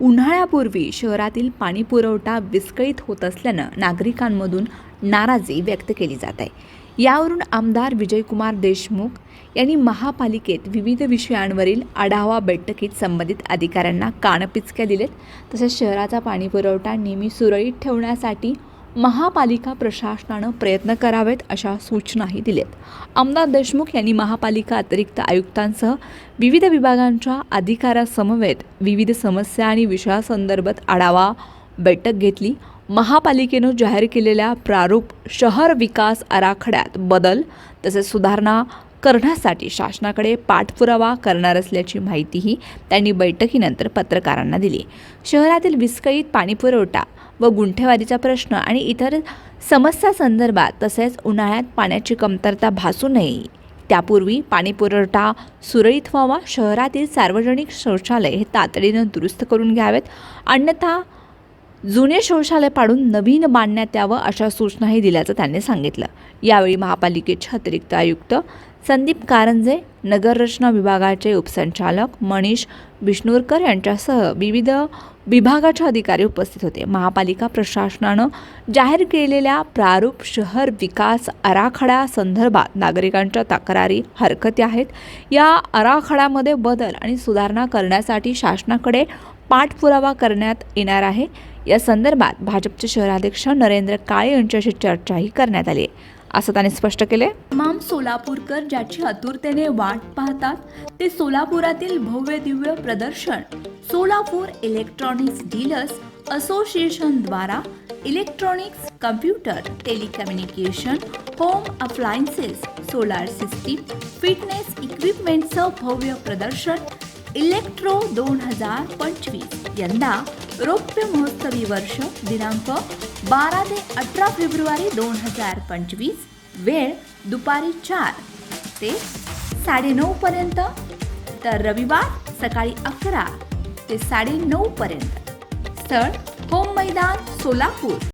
उन्हाळ्यापूर्वी शहरातील पाणी पुरवठा विस्कळीत होत असल्यानं नागरिकांमधून नाराजी व्यक्त केली जात आहे. यावरून आमदार विजयकुमार देशमुख यांनी महापालिकेत विविध विषयांवरील आढावा बैठकीत संबंधित अधिकाऱ्यांना कानपिचक्या दिलेत. तसेच शहराचा पाणी पुरवठा नेहमी सुरळीत ठेवण्यासाठी महापालिका प्रशासनानं प्रयत्न करावेत अशा सूचनाही दिल्यात आमदार देशमुख यांनी महापालिका अतिरिक्त आयुक्तांसह विविध विभागांच्या अधिकारासमवेत विविध समस्या आणि विषयासंदर्भात आढावा बैठक घेतली. महापालिकेनं जाहीर केलेल्या प्रारूप शहर विकास आराखड्यात बदल तसेच सुधारणा करण्यासाठी शासनाकडे पाठपुरावा करणार असल्याची माहितीही त्यांनी बैठकीनंतर पत्रकारांना दिली. शहरातील विस्कळीत पाणीपुरवठा व गुंठेवारीचा प्रश्न आणि इतर समस्यासंदर्भात तसेच उन्हाळ्यात पाण्याची कमतरता भासू नये त्यापूर्वी पाणीपुरवठा सुरळीत व्हावा शहरातील सार्वजनिक शौचालय हे तातडीनं दुरुस्त करून घ्यावेत अन्यथा जुने शौचालय पाडून नवीन बांधण्यात यावं अशा सूचनाही दिल्याचं त्यांनी सांगितलं. यावेळी महापालिकेचे अतिरिक्त आयुक्त संदीप कारंजे नगररचना विभागाचे उपसंचालक मनीष विष्णूरकर यांच्यासह विविध विभागाचे अधिकारी उपस्थित होते. महापालिका प्रशासनानं जाहीर केलेल्या प्रारूप शहर विकास आराखड्यासंदर्भात नागरिकांच्या तक्रारी हरकती आहेत. या आराखड्यामध्ये बदल आणि सुधारणा करण्यासाठी शासनाकडे पाठपुरावा करण्यात येणार आहे. या संदर्भात भाजपचे शहराध्यक्ष नरेंद्र काळे यांच्याशी चर्चाही करण्यात आली आहे. असं त्याने स्पष्ट केले तमाम सोलापूरकर ज्याची आतुरतेने वाट पाहतात ते सोलापुरातील भव्य दिव्य प्रदर्शन सोलापूर इलेक्ट्रॉनिक्स डीलर्स असोसिएशन द्वारा electronics computer telecommunication home appliances solar system fitness इक्विपमेंटचं भव्य प्रदर्शन इलेक्ट्रो दोन हजार पंचवीस. यंदा रौप्य महोत्सवी वर्ष दिनांक बारा ते अठरा फेब्रुवारी दोन हजार पंचवीस. वेळ दुपारी चार ते साडेनऊ पर्यंत. तर रविवार सकाळी अकरा ते साडेनऊ पर्यंत. स्थळ होम मैदान सोलापूर.